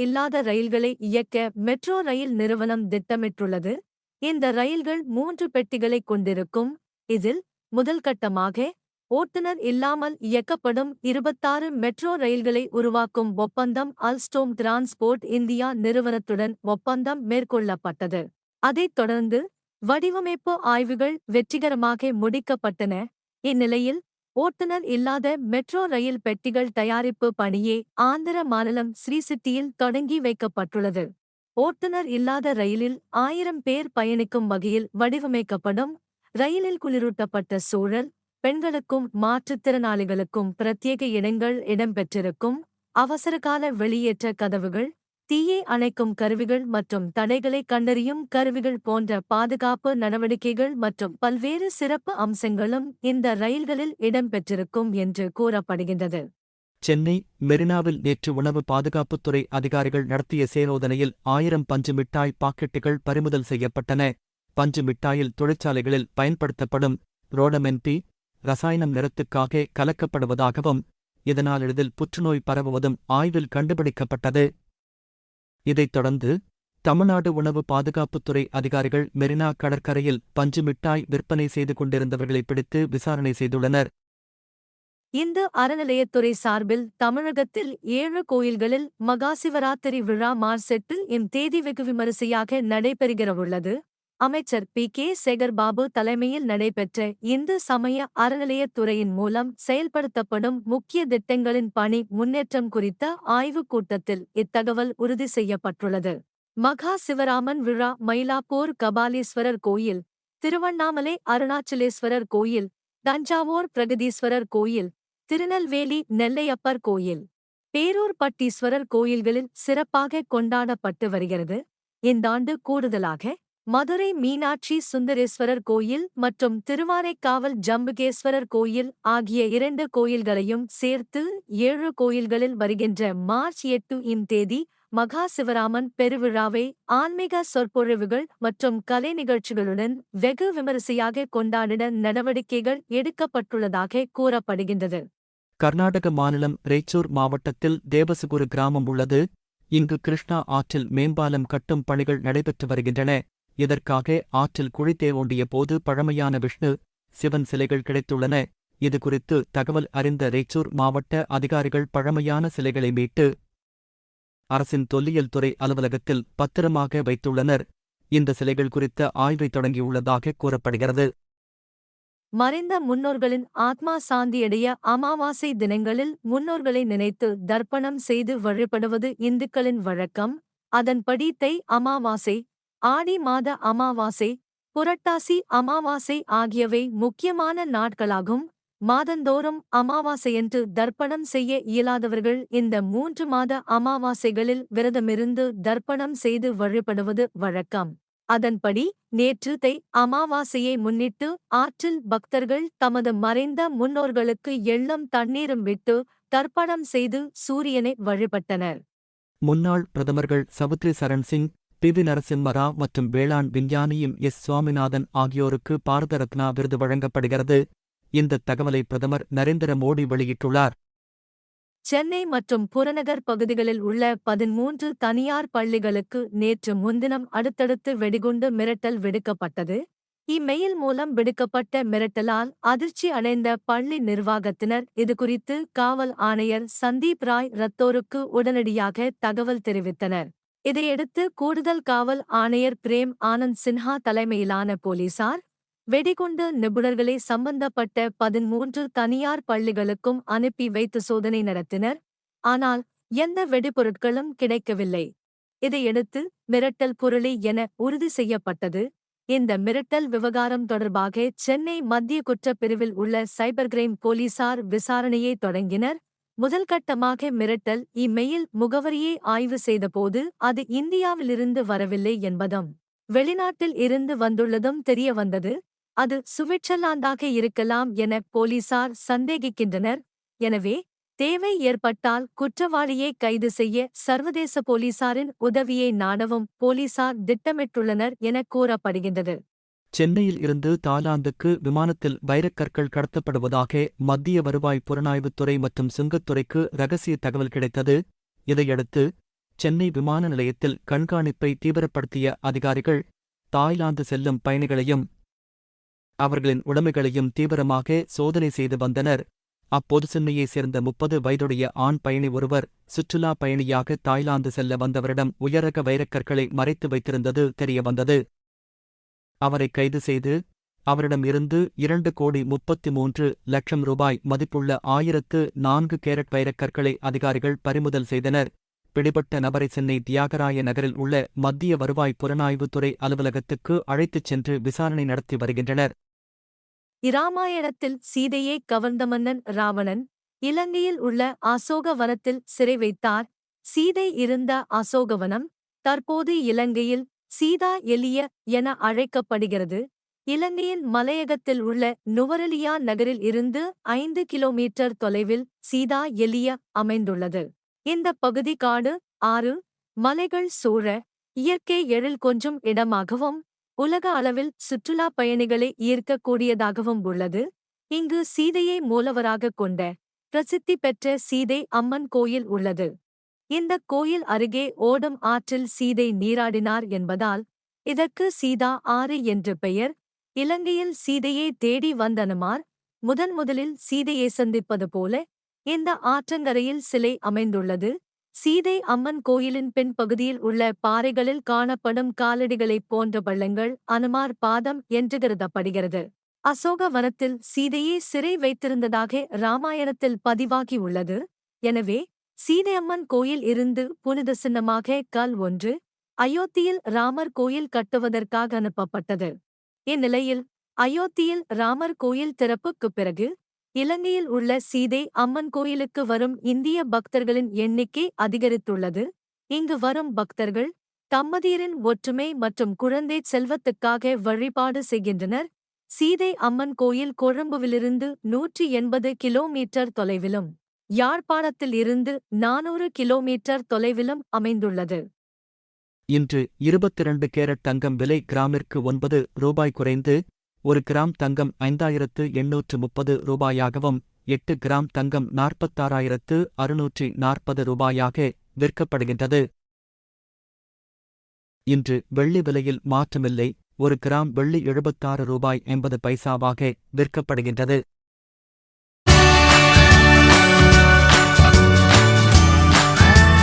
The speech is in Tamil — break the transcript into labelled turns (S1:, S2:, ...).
S1: இல்லாத ரயில்களை இயக்க மெட்ரோ ரயில் நிறுவனம் திட்டமிட்டுள்ளது. இந்த ரயில்கள் மூன்று பெட்டிகளைக் கொண்டிருக்கும். இதில் முதல் கட்டமாக ஓட்டுநர் இல்லாமல் இயக்கப்படும் இருபத்தாறு மெட்ரோ ரயில்களை உருவாக்கும் ஒப்பந்தம் அல்ஸ்டோம் டிரான்ஸ்போர்ட் இந்தியா நிறுவனத்துடன் ஒப்பந்தம் மேற்கொள்ளப்பட்டது. அதைத் தொடர்ந்து வடிவமைப்பு ஆய்வுகள் வெற்றிகரமாக முடிக்கப்பட்டன. இந்நிலையில் ஓட்டுநர் இல்லாத மெட்ரோ ரயில் பெட்டிகள் தயாரிப்பு பணியே ஆந்திர மாநிலம் ஸ்ரீசிட்டியில் தொடங்கி வைக்கப்பட்டுள்ளது. ஓட்டுநர் இல்லாத ரயிலில் ஆயிரம் பேர் பயணிக்கும் வகையில் வடிவமைக்கப்படும் ரயிலில் குளிரூட்டப்பட்ட சூழல் பெண்களுக்கும் மாற்றுத்திறனாளிகளுக்கும் பிரத்யேக இடங்கள் இடம்பெற்றிருக்கும் அவசரகால வெளியேற்ற கதவுகள் தீயை அணைக்கும் கருவிகள் மற்றும் தடைகளை கண்டறியும் கருவிகள் போன்ற பாதுகாப்பு நடவடிக்கைகள் மற்றும் பல்வேறு சிறப்பு அம்சங்களும் இந்த ரயில்களில் இடம்பெற்றிருக்கும் என்று கூறப்படுகின்றது.
S2: சென்னை மெரினாவில் நேற்று உணவு பாதுகாப்புத்துறை அதிகாரிகள் நடத்திய சேரோதனையில் ஆயிரம் பஞ்சு மிட்டாய் பாக்கெட்டுகள் பறிமுதல் செய்யப்பட்டன. பஞ்சு மிட்டாயில் தொழிற்சாலைகளில் பயன்படுத்தப்படும் ரோடமென்டி ரசாயனம் நிறத்துக்காக கலக்கப்படுவதாகவும் இதனால் எளிதில் புற்றுநோய் பரவுவதும் ஆய்வில் கண்டுபிடிக்கப்பட்டது. இதைத் தொடர்ந்து தமிழ்நாடு உணவு பாதுகாப்புத்துறை அதிகாரிகள் மெரினா கடற்கரையில் பஞ்சு மிட்டாய் விற்பனை செய்து கொண்டிருந்தவர்களை பிடித்து விசாரணை செய்துள்ளனர்.
S1: இந்து அறநிலையத்துறை சார்பில் தமிழகத்தில் ஏழு கோயில்களில் மகாசிவராத்திரி விழா மார்ச் எட்டு இம் தேதி வெகு விமரிசையாக நடைபெறுகிறவுள்ளது. அமைச்சர் பி. கே. சேகர்பாபு தலைமையில் நடைபெற்ற இந்து சமய அறநிலையத்துறையின் மூலம் செயல்படுத்தப்படும் முக்கிய திட்டங்களின் பணி முன்னேற்றம் குறித்த ஆய்வுக் கூட்டத்தில் இத்தகவல் உறுதி செய்யப்பட்டுள்ளது. மகா சிவராமன் விழா மயிலாப்பூர் கபாலீஸ்வரர் கோயில் திருவண்ணாமலை அருணாச்சலேஸ்வரர் கோயில் தஞ்சாவூர் பிரகதீஸ்வரர் கோயில் திருநெல்வேலி நெல்லையப்பர் கோயில் பேரூர் பட்டீஸ்வரர் கோயில்களில் சிறப்பாக கொண்டாடப்பட்டு வருகிறது. இந்தாண்டு கூடுதலாக மதுரை மீனாட்சி சுந்தரேஸ்வரர் கோயில் மற்றும் திருவானைக்காவல் ஜம்புகேஸ்வரர் கோயில் ஆகிய இரண்டு கோயில்களையும் சேர்த்து ஏழு கோயில்களில் வருகின்ற மார்ச் எட்டு இம் தேதி மகா சிவராமன் பெருவிழாவை ஆன்மீக சொற்பொழிவுகள் மற்றும் கலை நிகழ்ச்சிகளுடன் வெகு விமரிசையாக கொண்டாடிட நடவடிக்கைகள் எடுக்கப்பட்டுள்ளதாக கூறப்படுகின்றது.
S2: கர்நாடக மாநிலம் ரேச்சூர் மாவட்டத்தில் தேவசுகுரு கிராமம் உள்ளது. இங்கு கிருஷ்ணா ஆற்றில் மேம்பாலம் கட்டும் பணிகள் நடைபெற்று வருகின்றன. இதற்காக ஆற்றில் குழி ஓண்டிய போது பழமையான விஷ்ணு சிவன் சிலைகள் கிடைத்துள்ளன. இது குறித்து தகவல் அறிந்த ரேச்சூர் மாவட்ட அதிகாரிகள் பழமையான சிலைகளை மீட்டு அரசின் தொல்லியல் துறை அலுவலகத்தில் பத்திரமாக வைத்துள்ளனர். இந்த சிலைகள் குறித்த ஆய்வை தொடங்கியுள்ளதாக கூறப்படுகிறது.
S1: மறைந்த முன்னோர்களின் ஆத்மா சாந்தியடைய அமாவாசை தினங்களில் முன்னோர்களை நினைத்து தர்ப்பணம் செய்து வழிபடுவது இந்துக்களின் வழக்கம். அதன்படி தை அமாவாசை ஆடி மாத அமாவாசை புரட்டாசி அமாவாசை ஆகியவை முக்கியமான நாட்களாகும். மாதந்தோறும் அமாவாசையன்று தர்ப்பணம் செய்ய இயலாதவர்கள் இந்த மூன்று மாத அமாவாசைகளில் விரதமிருந்து தர்ப்பணம் செய்து வழிபடுவது வழக்கம். அதன்படி நேற்று தை அமாவாசையை முன்னிட்டு ஆற்றில் பக்தர்கள் தமது மறைந்த முன்னோர்களுக்கு எள்ளம் தண்ணீரும் விட்டு தர்ப்பணம் செய்து சூரியனை வழிபட்டனர்.
S2: முன்னாள் பிரதமர்கள் சவுத்ரி சரண் சிங் பி வி நரசிம்மரா மற்றும் வேளாண் விஞ்ஞானியும் எஸ். சுவாமிநாதன் ஆகியோருக்கு பாரத ரத்னா விருது வழங்கப்படுகிறது. இந்த தகவலை பிரதமர் நரேந்திர மோடி வெளியிட்டுள்ளார்.
S1: சென்னை மற்றும் புறநகர் பகுதிகளில் உள்ள பதிமூன்று தனியார் பள்ளிகளுக்கு நேற்று முன்தினம் அடுத்தடுத்து வெடிகுண்டு மிரட்டல் விடுக்கப்பட்டது. இமெயில் மூலம் விடுக்கப்பட்ட மிரட்டலால் அதிர்ச்சி அடைந்த பள்ளி நிர்வாகத்தினர் இதுகுறித்து காவல் ஆணையர் சந்தீப் ராய் ரத்தோருக்கு உடனடியாக தகவல் தெரிவித்தனர். இதையடுத்து கூடுதல் காவல் ஆணையர் பிரேம் ஆனந்த் சின்ஹா தலைமையிலான போலீசார் வெடிகுண்டு நிபுணர்களை சம்பந்தப்பட்ட பதிமூன்று தனியார் பள்ளிகளுக்கும் அனுப்பி வைத்து சோதனை நடத்தினர். ஆனால் எந்த வெடிபொருட்களும் கிடைக்கவில்லை. இதையடுத்து மிரட்டல் பொருளி என உறுதி செய்யப்பட்டது. இந்த மிரட்டல் விவகாரம் தொடர்பாக சென்னை மத்திய குற்றப்பிரிவில் உள்ள சைபர் கிரைம் போலீசார் விசாரணையை தொடங்கினர். முதல்கட்டமாக மிரட்டல் இமெயில் முகவரியை ஆய்வு செய்தபோது அது இந்தியாவிலிருந்து வரவில்லை என்பதும். வெளிநாட்டில் இருந்து வந்துள்ளதும் தெரியவந்தது அது சுவிட்சர்லாந்தாக இருக்கலாம் என போலீசார் சந்தேகிக்கின்றனர். எனவே தேவை ஏற்பட்டால் குற்றவாளியை கைது செய்ய சர்வதேச போலீசாரின் உதவியை நாடவும் போலீசார் திட்டமிட்டுள்ளனர் என கூறப்படுகின்றது.
S2: சென்னையில் இருந்து தாய்லாந்துக்கு விமானத்தில் வைரக்கற்கள் கடத்தப்படுவதாக மத்திய வருவாய் புலனாய்வுத்துறை மற்றும் சுங்கத்துறைக்கு ரகசிய தகவல் கிடைத்தது. இதையடுத்து சென்னை விமான நிலையத்தில் கண்காணிப்பை தீவிரப்படுத்திய அதிகாரிகள் தாய்லாந்து செல்லும் பயணிகளையும் அவர்களின் உடைமைகளையும் தீவிரமாக சோதனை செய்து வந்தனர். அப்போது சென்னையைச் சேர்ந்த முப்பது வயதுடைய ஆண் பயணி ஒருவர் சுற்றுலா பயணியாக தாய்லாந்து செல்ல வந்தவரிடம் உயரக வைரக்கற்களை மறைத்து வைத்திருந்தது தெரியவந்தது. அவரை கைது செய்து அவரிடம் இருந்து இரண்டு கோடி முப்பத்தி மூன்று லட்சம் ரூபாய் மதிப்புள்ள ஆயிரத்து நான்கு கேரட் வைரக்கற்களை அதிகாரிகள் பறிமுதல் செய்தனர். பிடிபட்ட நபரை சென்னை தியாகராய நகரில் உள்ள மத்திய வருவாய் புலனாய்வுத்துறை அலுவலகத்துக்கு அழைத்துச் சென்று விசாரணை நடத்தி வருகின்றனர்.
S1: இராமாயணத்தில் சீதையை கவர்ந்த மன்னன் ராவணன் இலங்கையில் உள்ள அசோகவனத்தில் சிறை வைத்தார். சீதை இருந்த அசோகவனம் தற்போது இலங்கையில் சீதா எலிய என அழைக்கப்படுகிறது. இலங்கையின் மலையகத்தில் உள்ள நுவரெலியா நகரில் இருந்து ஐந்து கிலோமீட்டர் தொலைவில் சீதா எலிய அமைந்துள்ளது. இந்த பகுதி காடு ஆறு மலைகள் சூழ இயற்கை எழில் கொஞ்சும் இடமாகவும் உலக அளவில் சுற்றுலா பயணிகளை ஈர்க்கக்கூடியதாகவும் உள்ளது. இங்கு சீதையை மூலவராகக் கொண்ட பிரசித்தி பெற்ற சீதை அம்மன் கோயில் உள்ளது. இந்த கோயில் அருகே ஓடும் ஆற்றில் சீதை நீராடினார் என்பதால் இதற்கு சீதா ஆறு என்று பெயர் இலங்கையில் சீதையை தேடி வந்தனுமார் முதன் முதலில் சீதையை சந்திப்பது போல இந்த ஆற்றங்கரையில் சிலை அமைந்துள்ளது. சீதை அம்மன் கோயிலின் பின்பகுதியில் உள்ள பாறைகளில் காணப்படும் காலடிகளைப் போன்ற பள்ளங்கள் அனுமார் பாதம் என்று கருதப்படுகிறது. அசோக வனத்தில் சீதையே சிறை வைத்திருந்ததாக ராமாயணத்தில் பதிவாகியுள்ளது எனவே சீதையம்மன் கோயில் இருந்து புனித சின்னமாக கல் ஒன்று அயோத்தியில் ராமர் கோயில் கட்டுவதற்காக அனுப்பப்பட்டது. இந்நிலையில் அயோத்தியில் ராமர் கோயில் திறப்புக்குப் பிறகு இலங்கையில் உள்ள சீதை அம்மன் கோயிலுக்கு வரும் இந்திய பக்தர்களின் எண்ணிக்கை அதிகரித்துள்ளது. இங்கு வரும் பக்தர்கள் தம்மதியரின் ஒற்றுமை மற்றும் குழந்தை செல்வத்துக்காக வழிபாடு செய்கின்றனர். சீதை அம்மன் கோயில் கொழும்புவிலிருந்து நூற்றி எண்பது கிலோமீட்டர் தொலைவிலும் யாழ்ப்பாணத்தில் இருந்து நானூறு கிலோமீட்டர் தொலைவிலும் அமைந்துள்ளது?
S2: இன்று இருபத்திரண்டு கேரட் தங்கம் விலை கிராமிற்கு ஒன்பது ரூபாய் குறைந்து ஒரு கிராம் தங்கம் ஐந்தாயிரத்து எண்ணூற்று முப்பது ரூபாயாகவும் எட்டு கிராம் தங்கம் நாற்பத்தாறாயிரத்து அறுநூற்றி நாற்பது ரூபாயாக விற்கப்படுகின்றது. இன்று வெள்ளி விலையில் மாற்றமில்லை ஒரு கிராம் வெள்ளி எழுபத்தாறு ரூபாய் எண்பது பைசாவாக விற்கப்படுகின்றது.